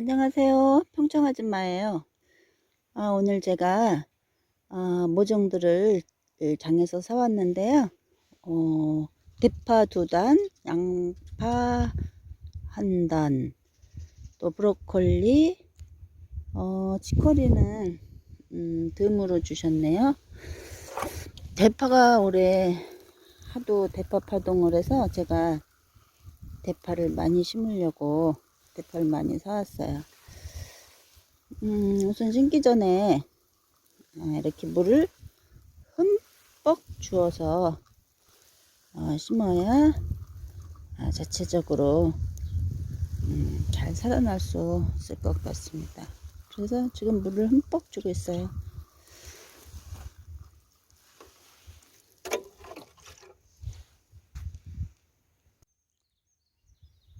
안녕하세요. 평청아줌마예요. 아, 오늘 제가 아, 모종들을 장에서 사왔는데요. 어, 대파 두 단, 양파 한 단, 또 브로콜리, 어, 치커리는 음, 듬으로 주셨네요. 대파가 올해 하도 대파 파동을 해서 제가 대파를 많이 심으려고 대파를 많이 사왔어요. 음, 우선 심기 전에 아, 이렇게 물을 흠뻑 주어서 어, 심어야 아, 자체적으로 음, 잘 살아날 수 있을 것 같습니다. 그래서 지금 물을 흠뻑 주고 있어요.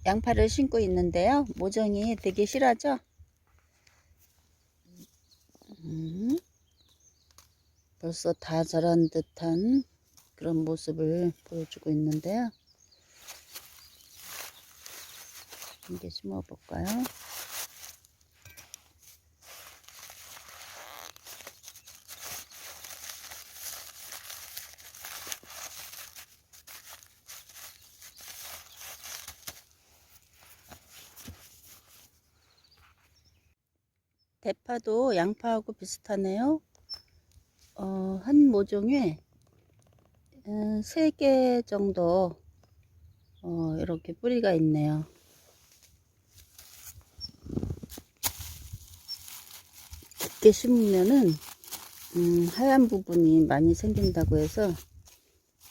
양파를 심고 있는데요. 모종이 되게 실하죠? 음, 벌써 다 자란 듯한 그런 모습을 보여주고 있는데요. 이게 심어 볼까요? 대파도 양파하고 비슷하네요. 어, 한 모종에 음, 3개 정도 어, 이렇게 뿌리가 있네요. 깊게 심으면은 음, 하얀 부분이 많이 생긴다고 해서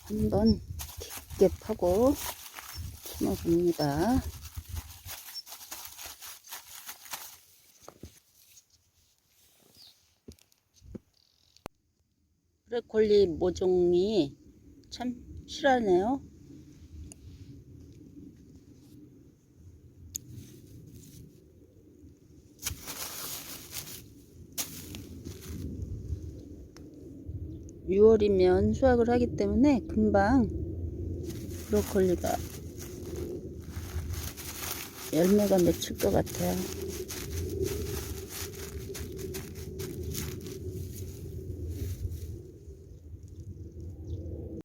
한번 깊게 파고 심어 봅니다. 브로콜리 모종이 참 실하네요. (6월이면) 수확을 하기 때문에 금방 브로콜리가 열매가 맺힐 것 같아요.